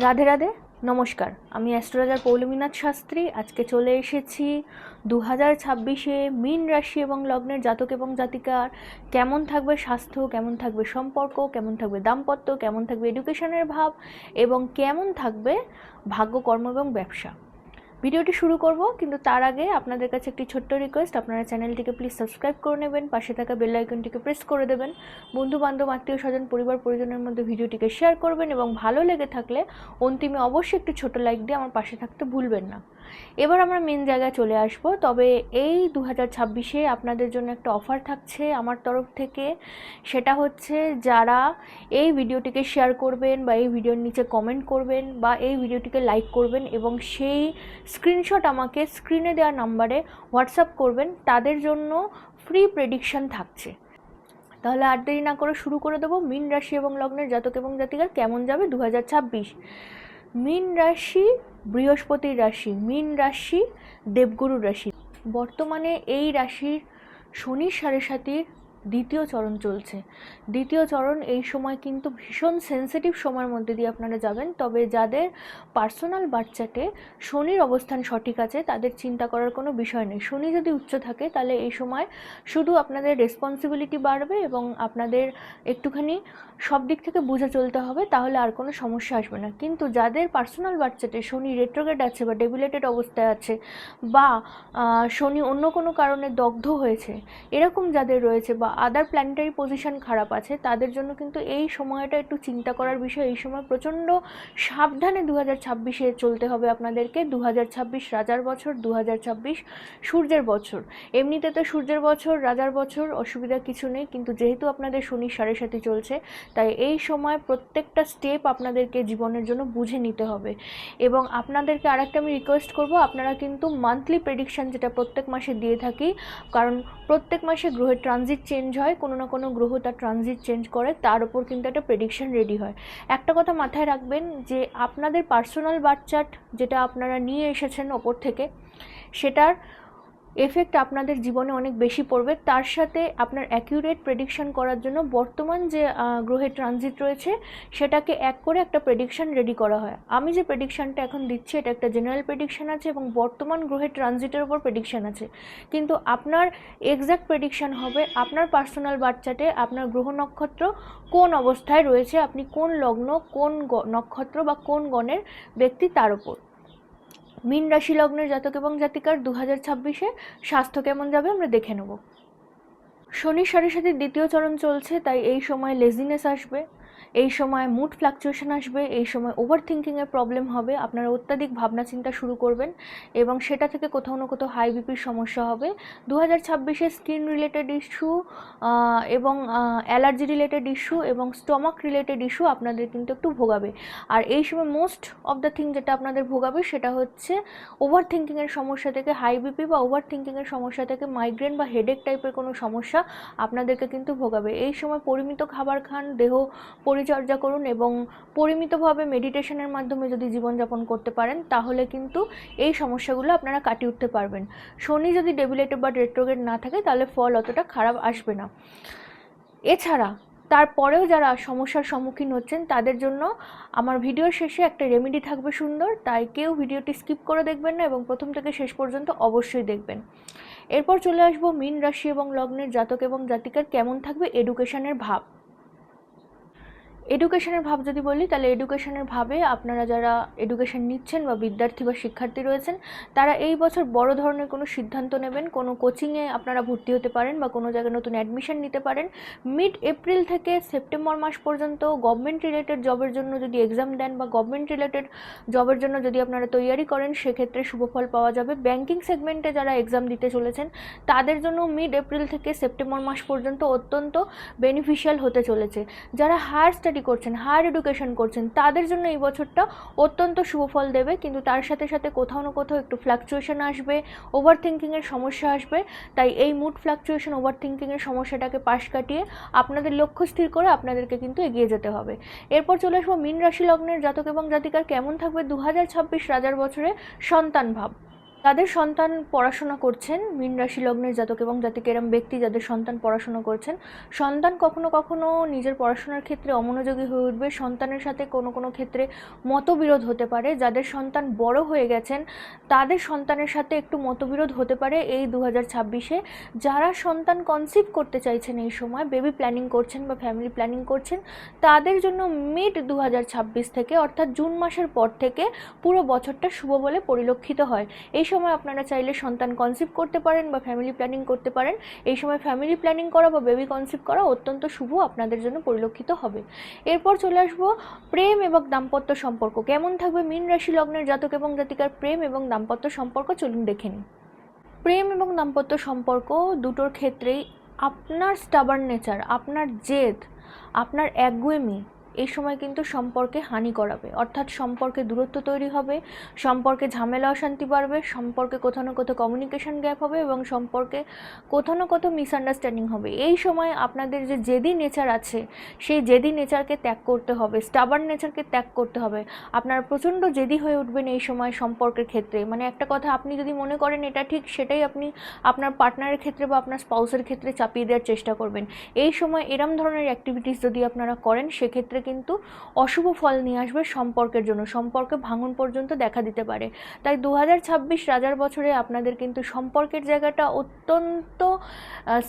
রাধে রাধে, নমস্কার। আমি অ্যাস্ট্রোলজার পৌলমীনাথ শাস্ত্রী। আজকে চলে এসেছি দু হাজার ছাব্বিশে মীন রাশি এবং লগ্নের জাতক এবং জাতিকার। কেমন থাকবে স্বাস্থ্য, কেমন থাকবে সম্পর্ক, কেমন থাকবে দাম্পত্য, কেমন থাকবে এডুকেশনের ভাব, এবং কেমন থাকবে ভাগ্য, কর্ম এবং ব্যবসা। ভিডিওটি শুরু করব, কিন্তু তার আগে আপনাদের কাছে একটি ছোট্ট রিকোয়েস্ট আপনারা চ্যানেলটিকে প্লিজ সাবস্ক্রাইব করে নেবেন, পাশে থাকা বেল আইকনটিকে প্রেস করে দেবেন। বন্ধু বান্ধব আত্মীয় স্বজন, পরিবার, পরিজনের মধ্যে ভিডিওটিকে শেয়ার করবেন এবং ভালো লেগে থাকলে অন্তিমে অবশ্যই একটি ছোট লাইক দিয়ে আমার পাশে থাকতে ভুলবেন না। এবার আমরা মেন জায়গায় চলে আসব। তবে এই দু হাজার ছাব্বিশে আপনাদের জন্য একটা অফার থাকছে আমার তরফ থেকে। সেটা হচ্ছে যারা এই ভিডিওটিকে শেয়ার করবেন বা এই ভিডিওর নিচে কমেন্ট করবেন বা এই ভিডিওটিকে লাইক করবেন এবং সেই স্ক্রিনশট আমাকে স্ক্রিনে দেওয়া নাম্বারে হোয়াটসঅ্যাপ করবেন, তাদের জন্য ফ্রি প্রেডিকশন থাকছে। তাহলে আর দেরি না করে শুরু করে দেবো। মিন রাশি এবং লগ্নের জাতক এবং জাতিকার কেমন যাবে? দু মিন রাশি, বৃহস্পতির রাশি, মিন রাশি, দেবগুরুর রাশি। বর্তমানে এই রাশির শনি সাড়ে সাতির দ্বিতীয় চরণ চলছে। দ্বিতীয় চরণ এই সময় কিন্তু ভীষণ সেন্সিটিভ সময়ের মধ্যে দিয়ে আপনারা যাবেন। তবে যাদের পার্সোনাল বাচ্চাতে শনির অবস্থান সঠিক আছে, তাদের চিন্তা করার কোনো বিষয় নেই। শনি যদি উচ্চ থাকে, তাহলে এই সময় শুধু আপনাদের রেসপন্সিবিলিটি বাড়বে এবং আপনাদের একটুখানি সব দিক থেকে বুঝে চলতে হবে, তাহলে আর কোনো সমস্যা আসবে না। কিন্তু যাদের পার্সোনাল বাচ্চাতে শনি রেট্রোগেট আছে বা ডেবিলেটেড অবস্থায় আছে বা শনি অন্য কোনো কারণে দগ্ধ হয়েছে, এরকম যাদের রয়েছে বা আদার প্ল্যানেটারি পজিশন খারাপ আছে, তাদের জন্য কিন্তু এই সময়টা একটু চিন্তা করার বিষয়। এই সময় প্রচণ্ড সাবধানে দু হাজার ছাব্বিশে চলতে হবে আপনাদেরকে। দু হাজার ছাব্বিশ রাজার বছর দু হাজার ছাব্বিশ সূর্যের বছর। এমনিতে তো সূর্যের বছর, রাজার বছর, অসুবিধা কিছু নেই। কিন্তু যেহেতু আপনাদের শনি সাড়ে সাথে চলছে তাই এই সময় প্রত্যেকটা স্টেপ আপনাদেরকে জীবনের জন্য বুঝে নিতে হবে। এবং আপনাদেরকে আরেকটা আমি রিকোয়েস্ট করব, আপনারা কিন্তু মান্থলি প্রেডিকশান যেটা প্রত্যেক মাসে দিয়ে থাকি, কারণ প্রত্যেক মাসে গ্রহের ট্রানজিট চেঞ্জ হয়, কোনো না কোনো গ্রহ তার ট্রানজিট চেঞ্জ করে, তার উপর কিন্তু একটা প্রেডিকশন রেডি হয়। একটা কথা মাথায় রাখবেন যে আপনাদের পার্সোনাল বার্থ চার্ট যেটা আপনারা নিয়ে এসেছেন ওপর থেকে, সেটার এফেক্ট আপনাদের জীবনে অনেক বেশি পড়বে। তার সাথে আপনার অ্যাকিউরেট প্রেডিকশন করার জন্য বর্তমান যে গ্রহের ট্রানজিট রয়েছে, সেটাকে এক করে একটা প্রেডিকশন রেডি করা হয়। আমি যে প্রেডিকশনটা এখন দিচ্ছি, এটা একটা জেনারেল প্রেডিকশন আছে এবং বর্তমান গ্রহের ট্রানজিটের উপর প্রেডিকশন আছে। কিন্তু আপনার এক্স্যাক্ট প্রেডিকশান হবে আপনার পার্সোনাল বাচ্চাটে আপনার গ্রহ নক্ষত্র কোন অবস্থায় রয়েছে, আপনি কোন লগ্ন, কোন নক্ষত্র বা কোন গণের ব্যক্তি তার উপর। মীন রাশি লগ্নের জাতক এবং জাতিকার দু হাজার ছাব্বিশে স্বাস্থ্য কেমন যাবে আমরা দেখে নেব। শনির সাড়ে সাথে দ্বিতীয় চরণ চলছে, তাই এই সময় লেজিনেস আসবে। এই সময় মুড ফ্লাকচুয়েশন আসবে, এই সময় ওভার থিঙ্কিংয়ের প্রবলেম হবে, আপনারা অত্যাধিক ভাবনা চিন্তা শুরু করবেন এবং সেটা থেকে কোথাও না কোথাও হাই বিপির সমস্যা হবে। দু হাজার ছাব্বিশে স্কিন রিলেটেড ইস্যু এবং অ্যালার্জি রিলেটেড ইস্যু এবং স্টমাক রিলেটেড ইস্যু আপনাদের কিন্তু একটু ভোগাবে। আর এই সময় মোস্ট অফ দ্য থিং যেটা আপনাদের ভোগাবে সেটা হচ্ছে ওভার থিঙ্কিংয়ের সমস্যা থেকে হাই বিপি বা ওভার থিঙ্কিংয়ের সমস্যা থেকে মাইগ্রেন বা হেডেক টাইপের কোনো সমস্যা আপনাদেরকে কিন্তু ভোগাবে। এই সময় পরিমিত খাবার খান, দেহ পরিচর্যা করুন এবং পরিমিতভাবে মেডিটেশনের মাধ্যমে যদি জীবনযাপন করতে পারেন, তাহলে কিন্তু এই সমস্যাগুলো আপনারা কাটিয়ে উঠতে পারবেন। শনি যদি ডেবিলেটেড বা রেট্রোগেট না থাকে, তাহলে ফল অতটা খারাপ আসবে না। এছাড়া, তারপরেও যারা সমস্যার সম্মুখীন হচ্ছেন, তাদের জন্য আমার ভিডিওর শেষে একটা রেমেডি থাকবে সুন্দর। তাই কেউ ভিডিওটি স্কিপ করে দেখবেন না এবং প্রথম থেকে শেষ পর্যন্ত অবশ্যই দেখবেন। এরপর চলে আসব মীন রাশি এবং লগ্নের জাতক এবং জাতিকার কেমন থাকবে এডুকেশনের ভাব। এডুকেশনের ভাব যদি বলি, তাহলে এডুকেশনের ভাবে আপনারা যারা এডুকেশন নিচ্ছেন বা বিদ্যার্থী বা শিক্ষার্থী রয়েছেন, তারা এই বছর বড় ধরনের কোনো সিদ্ধান্ত নেবেন, কোনো কোচিংয়ে আপনারা ভর্তি হতে পারেন বা কোনো জায়গায় নতুন অ্যাডমিশন নিতে পারেন। মিড এপ্রিল থেকে সেপ্টেম্বর মাস পর্যন্ত গভর্নমেন্ট রিলেটেড জবের জন্য যদি এক্সাম দেন বা গভর্নমেন্ট রিলেটেড জবের জন্য যদি আপনারা তৈয়ারি করেন, সেক্ষেত্রে শুভফল পাওয়া যাবে। ব্যাংকিং সেগমেন্টে যারা এক্সাম দিতে চলেছেন, তাদের জন্য মিড এপ্রিল থেকে সেপ্টেম্বর মাস পর্যন্ত অত্যন্ত বেনিফিশিয়াল হতে চলেছে। যারা হায়ার স্টাডি করছেন হায়ার এডুকেশন করছেন, তাদের জন্য এই বছরটা অত্যন্ত শুভফল দেবে। কিন্তু তার সাথে সাথে কোথাও না কোথাও একটু ফ্লাকচুয়েশন আসবে ওভার থিঙ্কিংয়ের সমস্যা আসবে। তাই এই মুড ফ্লাকচুয়েশন ওভার থিঙ্কিংয়ের সমস্যাটাকে পাশ কাটিয়ে আপনাদের লক্ষ্য স্থির করে আপনাদেরকে কিন্তু এগিয়ে যেতে হবে। এরপর চলে আসব মীন রাশি লগ্নের জাতক এবং জাতিকার কেমন থাকবে দু হাজার ছাব্বিশ রাজার বছরে সন্তান ভাব। যাদের সন্তান পড়াশোনা করছেন, মীন রাশি লগ্নের জাতক এবং জাতিক এরম ব্যক্তি যাদের সন্তান পড়াশোনা করছেন, সন্তান কখনো কখনো নিজের পড়াশোনার ক্ষেত্রে অমনোযোগী হয়ে উঠবে। সন্তানের সাথে কোনো কোনো ক্ষেত্রে মতবিরোধ হতে পারে। যাদের সন্তান বড় হয়ে গেছেন, তাদের সন্তানের সাথে একটু মতবিরোধ হতে পারে এই দু হাজার ছাব্বিশে। যারা সন্তান কনসিভ করতে চাইছেন এই সময় বেবি প্ল্যানিং করছেন বা ফ্যামিলি প্ল্যানিং করছেন, তাদের জন্য মিড দু হাজার ছাব্বিশ থেকে অর্থাৎ জুন মাসের পর থেকে পুরো বছরটা শুভ বলে পরিলক্ষিত হয়। এই সময় আপনারা চাইলে সন্তান কনসিভ করতে পারেন বা ফ্যামিলি প্ল্যানিং করতে পারেন। এই সময় ফ্যামিলি প্ল্যানিং করা বা বেবি কনসিভ করা অত্যন্ত শুভ, আপনাদের জন্য পরিলক্ষিত হবে। এরপর চলে আসব প্রেম এবং দাম্পত্য সম্পর্ক। কেমন থাকবে মীন রাশি লগ্নের জাতক এবং জাতিকার প্রেম এবং দাম্পত্য সম্পর্ক? চলুন দেখে নিই। প্রেম এবং দাম্পত্য সম্পর্ক দুটোর ক্ষেত্রেই আপনার স্টাবার্ন নেচার আপনার জেদ, আপনার একগুয়েমি এই সময় কিন্তু সম্পর্কে হানি করাবে। অর্থাৎ সম্পর্কে দূরত্ব তৈরি হবে, সম্পর্কে ঝামেলা অশান্তি বাড়বে, সম্পর্কে কোথাও না কোথাও কমিউনিকেশন গ্যাপ হবে এবং সম্পর্কে কোথাও না কোথাও মিসআন্ডারস্ট্যান্ডিং হবে। এই সময় আপনাদের যে জেদি নেচার আছে, সেই জেদি নেচারকে ত্যাগ করতে হবে স্টাবার নেচারকে ত্যাগ করতে হবে। আপনারা প্রচণ্ড জেদি হয়ে উঠবেন এই সময় সম্পর্কের ক্ষেত্রে। মানে একটা কথা আপনি যদি মনে করেন এটা ঠিক, সেটাই আপনি আপনার পার্টনারের ক্ষেত্রে বা আপনার স্পাউসের ক্ষেত্রে চাপিয়ে দেওয়ার চেষ্টা করবেন। এই সময় এরম ধরনের অ্যাক্টিভিটিস যদি আপনারা করেন, সেক্ষেত্রে কিন্তু অশুভ ফল নিয়ে আসবে সম্পর্কের জন্য। সম্পর্কে ভাঙন পর্যন্ত দেখা দিতে পারে। তাই দু হাজার ছাব্বিশ রাজার বছরে আপনাদের কিন্তু সম্পর্কের জায়গাটা অত্যন্ত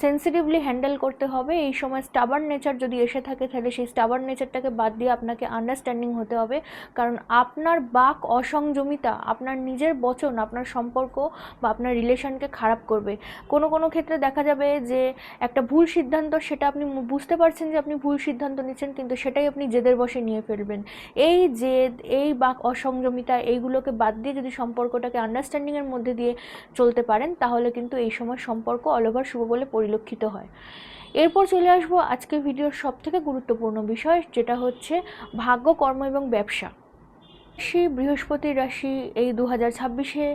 সেন্সিটিভলি হ্যান্ডেল করতে হবে। এই সময় স্টাবার নেচার যদি এসে থাকে, তাহলে সেই স্টাবার নেচারটাকে বাদ দিয়ে আপনাকে আন্ডারস্ট্যান্ডিং হতে হবে। কারণ আপনার বাক অসংযমিতা, আপনার নিজের বচন, আপনার সম্পর্ক বা আপনার রিলেশনকে খারাপ করবে। কোনো কোনো ক্ষেত্রে দেখা যাবে যে একটা ভুল সিদ্ধান্ত, সেটা আপনি বুঝতে পারছেন যে আপনি ভুল সিদ্ধান্ত নিচ্ছেন, কিন্তু সেটাই আপনি জেদের বসে নিয়ে ফেলবেন। এই জেদ, এই বাক অসংযমিতা, এইগুলোকে বাদ দিয়ে যদি সম্পর্কটাকে আন্ডারস্ট্যান্ডিংয়ের মধ্যে দিয়ে চলতে পারেন, তাহলে কিন্তু এই সময় সম্পর্ক অল ওভার শুভ বলে পরিলক্ষিত হয়। এরপর চলে আসব আজকের ভিডিওর সবথেকে গুরুত্বপূর্ণ বিষয়, যেটা হচ্ছে ভাগ্য, কর্ম এবং ব্যবসা। রাশি বৃহস্পতির রাশি, এই দু হাজার ছাব্বিশে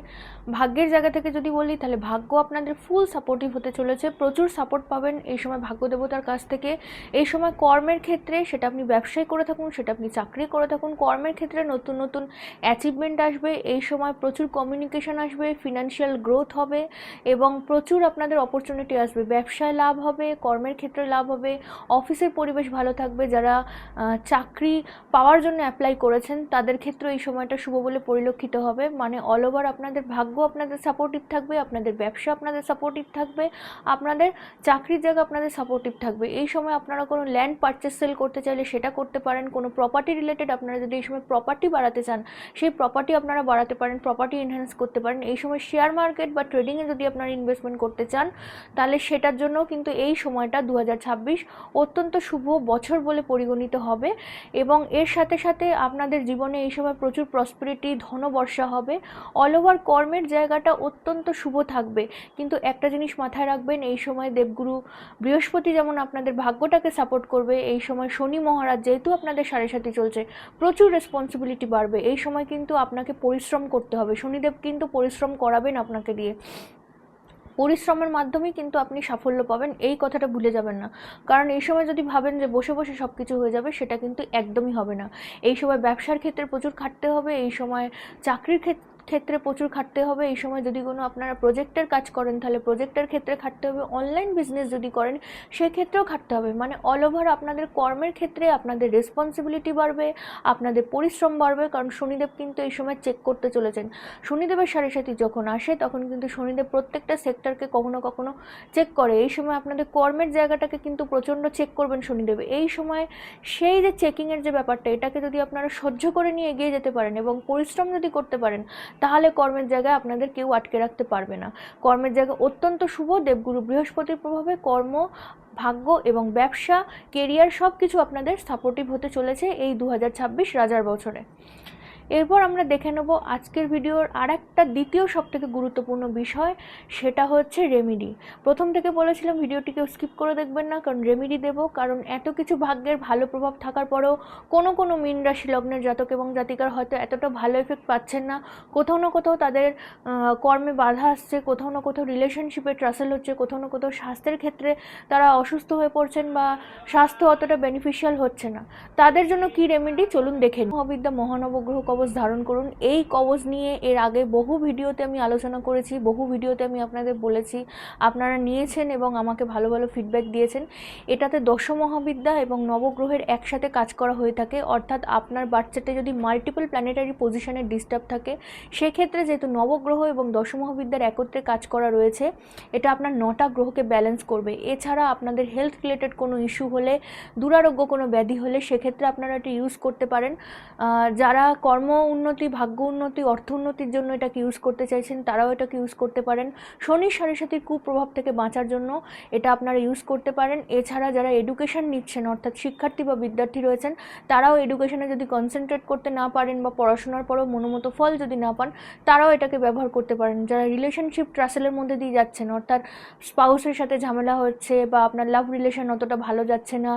ভাগ্যের জায়গা থেকে যদি বলি, তাহলে ভাগ্য আপনাদের ফুল সাপোর্টিভ হতে চলেছে। প্রচুর সাপোর্ট পাবেন এই সময় ভাগ্য দেবতার কাছ থেকে। এই সময় কর্মের ক্ষেত্রে সেটা আপনি ব্যবসায় করে থাকুন, সেটা আপনি চাকরি করে থাকুন। কর্মের ক্ষেত্রে নতুন নতুন অ্যাচিভমেন্ট আসবে। এই সময় প্রচুর কমিউনিকেশন আসবে ফিনান্সিয়াল গ্রোথ হবে এবং প্রচুর আপনাদের অপরচুনিটি আসবে। ব্যবসায় লাভ হবে, কর্মের ক্ষেত্রে লাভ হবে, অফিসের পরিবেশ ভালো থাকবে। যারা চাকরি পাওয়ার জন্য অ্যাপ্লাই করেছেন, তাদের ক্ষেত্রে এই সময়টা শুভ বলে পরিলক্ষিত হবে। মানে অল ওভার আপনাদের ভাগ্য আপনাদের সাপোর্টিভ থাকবে, আপনাদের ব্যবসা আপনাদের সাপোর্টিভ থাকবে, আপনাদের চাকরির জায়গা আপনাদের সাপোর্টিভ থাকবে। এই সময় আপনারা কোনো ল্যান্ড পারচেস সেল করতে চাইলে সেটা করতে পারেন, কোনো প্রপার্টি রিলেটেড আপনারা যদি এই সময় প্রপার্টি বাড়াতে চান, সেই প্রপার্টি আপনারা বাড়াতে পারেন প্রপার্টি এনহ্যান্স করতে পারেন। এই সময় শেয়ার মার্কেট বা ট্রেডিংয়ে যদি আপনারা ইনভেস্টমেন্ট করতে চান, তাহলে সেটার জন্যও কিন্তু এই সময়টা দু হাজার ছাব্বিশ অত্যন্ত শুভ বছর বলে পরিগণিত হবে। এবং এর সাথে সাথে আপনাদের জীবনে এই সময় প্রচুর প্রসপেরিটি ধনবর্ষা হবে। অল ওভার কর্মের জায়গাটা অত্যন্ত শুভ থাকবে। কিন্তু একটা জিনিস মাথায় রাখবেন, এই সময় দেবগুরু বৃহস্পতি যেমন আপনাদের ভাগ্যটাকে সাপোর্ট করবে, এই সময় শনি মহারাজ যেহেতু আপনাদের সাড়ে সাথে চলছে, প্রচুর রেসপন্সিবিলিটি বাড়বে। এই সময় কিন্তু আপনাকে পরিশ্রম করতে হবে। শনিদেব কিন্তু পরিশ্রম করাবেন আপনাকে দিয়ে। পরিশ্রমের মাধ্যমেই কিন্তু আপনি সাফল্য পাবেন। এই কথাটা ভুলে যাবেন না। কারণ এই সময় যদি ভাবেন যে বসে বসে সব কিছু হয়ে যাবে, সেটা কিন্তু একদমই হবে না। এই সময় ব্যবসার ক্ষেত্রে প্রচুর খাটতে হবে, এই সময় চাকরির ক্ষেত্রে ক্ষেত্রে প্রচুর খাটতে হবে। এই সময় যদি কোনো আপনারা প্রজেক্টের কাজ করেন, তাহলে প্রজেক্টের ক্ষেত্রে খাটতে হবে। অনলাইন বিজনেস যদি করেন, সেক্ষেত্রেও খাটতে হবে। মানে অল ওভার আপনাদের কর্মের ক্ষেত্রে আপনাদের রেসপন্সিবিলিটি বাড়বে, আপনাদের পরিশ্রম বাড়বে। কারণ শনিদেব কিন্তু এই সময় চেক করতে চলেছেন। শনিদেবের সাড়ে সাথে যখন আসে, তখন কিন্তু শনিদেব প্রত্যেকটা সেক্টরকে কখনো কখনো চেক করে। এই সময় আপনাদের কর্মের জায়গাটাকে কিন্তু প্রচণ্ড চেক করবেন শনিদেব। এই সময় সেই যে চেকিংয়ের যে ব্যাপারটা, এটাকে যদি আপনারা সহ্য করে নিয়ে এগিয়ে যেতে পারেন এবং পরিশ্রম যদি করতে পারেন তাহলে কর্মের জায়গায় আপনাদের কেউ আটকে রাখতে পারবে না। কর্মের জায়গা অত্যন্ত শুভ। দেবগুরু বৃহস্পতির প্রভাবে কর্ম, ভাগ্য এবং ব্যবসা কেরিয়ার সব কিছু আপনাদের সাপোর্টিভ হতে চলেছে এই দু হাজার ছাব্বিশ রাজার বছরে। এরপর আমরা দেখে নেব আজকের ভিডিওর আর একটা দ্বিতীয় সবথেকে গুরুত্বপূর্ণ বিষয়, সেটা হচ্ছে রেমিডি প্রথম থেকে বলেছিলাম ভিডিওটিকে স্কিপ করে দেখবেন না, কারণ রেমিডি দেবো, কারণ এত কিছু ভাগ্যের ভালো প্রভাব থাকার পরেও কোনো কোনো মীন রাশি লগ্নের জাতক এবং জাতিকার হয়তো এতটা ভালো এফেক্ট পাচ্ছেন না। কোথাও না কোথাও তাদের কর্মে বাধা আসছে, কোথাও না কোথাও রিলেশনশিপে ট্রাসেল হচ্ছে, কোথাও না কোথাও স্বাস্থ্যের ক্ষেত্রে তারা অসুস্থ হয়ে পড়ছেন বা স্বাস্থ্য অতটা বেনিফিশিয়াল হচ্ছে না। তাদের জন্য কি রেমেডি চলুন দেখে নিন। মহাবিদ্যা, মহানবগ্রহ কবচ ধারণ করুন। এই কবচ নিয়ে এর আগে বহু ভিডিওতে আমি আলোচনা করেছি, বহু ভিডিওতে আমি আপনাদের বলেছি, আপনারা নিয়েছেন এবং আমাকে ভালো ভালো ফিডব্যাক দিয়েছেন। এটাতে দশমহাবিদ্যা এবং নবগ্রহের একসাথে কাজ করা হয়ে থাকে। অর্থাৎ আপনার বাচ্চাতে যদি মাল্টিপল প্ল্যানেটারি পজিশনে ডিস্টার্ব থাকে, সেক্ষেত্রে যেহেতু নবগ্রহ এবং দশমহাবিদ্যার একত্রে কাজ করা রয়েছে, এটা আপনার নটা গ্রহকে ব্যালেন্স করবে। এছাড়া আপনাদের হেলথ রিলেটেড কোনো ইস্যু হলে, দুরারোগ্য কোনো ব্যাধি হলে, সেক্ষেত্রে আপনারা এটি ইউজ করতে পারেন। যারা কর্ম উন্নতি, ভাগ্য উন্নতি, অর্থ উন্নতির জন্য এটাকে ইউজ করতে চাইছেন, তারাও এটাকে ইউজ করতে পারেন। শনি সাড়ে সাতির কুপ্রভাব থেকে বাঁচার জন্য এটা আপনারা ইউজ করতে পারেন। এছাড়া যারা এডুকেশন নিচ্ছেন, অর্থাৎ শিক্ষার্থী বা বিদ্যার্থী রয়েছেন, তারাও এডুকেশনে যদি কনসেন্ট্রেট করতে না পারেন বা পড়াশোনার পরেও মনোমতো ফল যদি না পান, তারাও এটাকে ব্যবহার করতে পারেন। যারা রিলেশনশিপ ট্রাসেলের মধ্যে দিয়ে যাচ্ছেন, অর্থাৎ স্পাউসের সাথে ঝামেলা হচ্ছে বা আপনার লাভ রিলেশন অতটা ভালো যাচ্ছে না,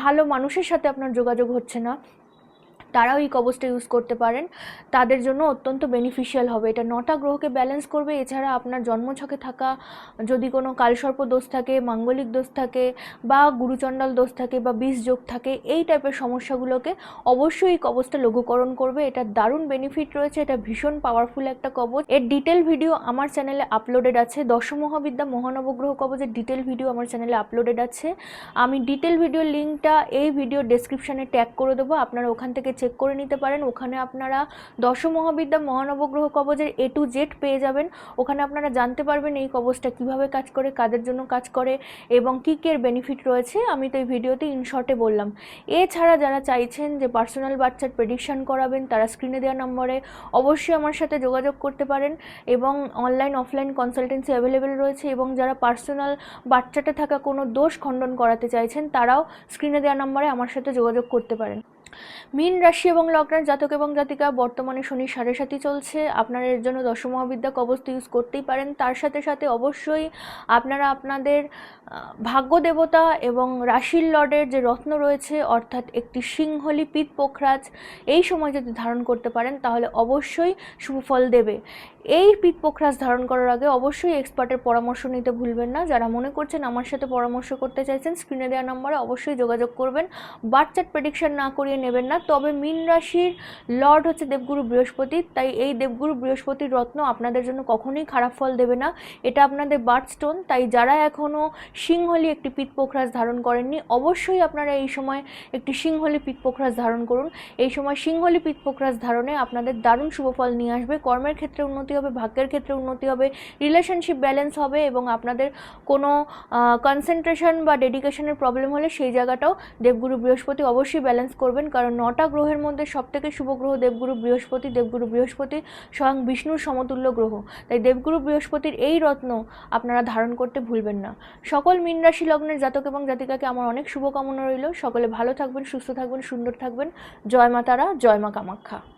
ভালো মানুষের সাথে আপনার যোগাযোগ হচ্ছে না তারাও এই কবচটা ইউজ করতে পারেন। তাদের জন্য অত্যন্ত বেনিফিশিয়াল হবে। এটা নটা গ্রহকে ব্যালেন্স করবে। এছাড়া আপনার জন্মছকে থাকা, যদি কোনো কালসর্প দোষ থাকে, মাঙ্গলিক দোষ থাকে, বা গুরুচণ্ডাল দোষ থাকে, বা বিষ যোগ থাকে, এই টাইপের সমস্যাগুলোকে অবশ্যই এই কবচটা লঘুকরণ করবে। এটা দারুণ বেনিফিট রয়েছে। এটা ভীষণ পাওয়ারফুল একটা কবচ। এর ডিটেল ভিডিও আমার চ্যানেলে আপলোডেড আছে। দশমহাবিদ্যা মহানবগ্রহ কবচের ডিটেল ভিডিও আমার চ্যানেলে আপলোডেড আছে। আমি ডিটেল ভিডিও লিঙ্কটা এই ভিডিও ডেসক্রিপশানে ট্যাগ করে দেবো। আপনারা ওখান থেকে চেক করে নিতে পারেন। ওখানে আপনারা দশমহাবিদ্যা মহানবগ্রহ কবচের এ টু জেড পেয়ে যাবেন। ওখানে আপনারা জানতে পারবেন এই কবজটা কীভাবে কাজ করে, কাদের জন্য কাজ করে এবং কী কী বেনিফিট রয়েছে। আমি তো এই ভিডিওতে ইনশর্টে বললাম। এছাড়া যারা চাইছেন যে পার্সোনাল বাচ্চার প্রেডিকশন করাবেন, তারা স্ক্রিনে দেওয়া নম্বরে অবশ্যই আমার সাথে যোগাযোগ করতে পারেন এবং অনলাইন অফলাইন কনসালটেন্সি অ্যাভেলেবেল রয়েছে এবং যারা পার্সোনাল বাচ্চাটা থাকা কোনো দোষ খণ্ডন করাতে চাইছেন, তারাও স্ক্রিনে দেওয়া নম্বরে আমার সাথে যোগাযোগ করতে পারেন। মীন রাশি এবং লগ্নের জাতক এবং জাতিকা বর্তমানে শনি সাড়ে সাথী চলছে। আপনারা এর জন্য দশমহাবিদ্যা কবচ তো ইউজ করতেই পারেন। তার সাথে সাথে অবশ্যই আপনারা আপনাদের ভাগ্য দেবতা এবং রাশির লর্ডের যে রত্ন রয়েছে, অর্থাৎ একটি সিংহলি পিত পোখরাজ, এই সময় যদি ধারণ করতে পারেন, তাহলে অবশ্যই সুফল দেবে। এই পিত পোখরাজ ধারণ করার আগে অবশ্যই এক্সপার্টের পরামর্শ নিতে ভুলবেন না। যারা মনে করছেন আমার সাথে পরামর্শ করতে চাইছেন স্ক্রিনে দেওয়া নম্বরে অবশ্যই যোগাযোগ করবেন। বাচ্চার প্রেডিকশন না করিয়ে নেবেন না। তবে মীন রাশির লর্ড হচ্ছে দেবগুরু বৃহস্পতি, তাই এই দেবগুরু বৃহস্পতির রত্ন আপনাদের জন্য কখনোই খারাপ ফল দেবে না। এটা আপনাদের বার্থ স্টোন তাই যারা এখনও সিংহলি একটি পিত পোখরাজ ধারণ করেননি, অবশ্যই আপনারা এই সময় একটি সিংহলি পিত পোখরাজ ধারণ করুন। এই সময় সিংহলি পিত পোখরাজ ধারণে আপনাদের দারুণ শুভ ফল নিয়ে আসবে। কর্মের ক্ষেত্রে উন্নতি হবে, ভাগ্যের ক্ষেত্রে উন্নতি হবে রিলেশনশিপ ব্যালেন্স হবে এবং আপনাদের কোনো কনসেন্ট্রেশন বা ডেডিকেশনের প্রবলেম হলে সেই জায়গাটাও দেবগুরু বৃহস্পতি অবশ্যই ব্যালেন্স করবেন। কারণ নটা গ্রহের মধ্যে সবথেকে শুভ গ্রহ দেবগুরু বৃহস্পতি দেবগুরু বৃহস্পতি স্বয়ং বিষ্ণুর সমতুল্য গ্রহ। তাই দেবগুরু বৃহস্পতির এই রত্ন আপনারা ধারণ করতে ভুলবেন না। সকল মীন রাশি লগ্নের জাতক এবং জাতিকাকে আমার অনেক শুভকামনা রইল। সকলে ভালো থাকবেন, সুস্থ থাকবেন, সুন্দর থাকবেন। জয় মা তারা, জয় মা কামাখ্যা।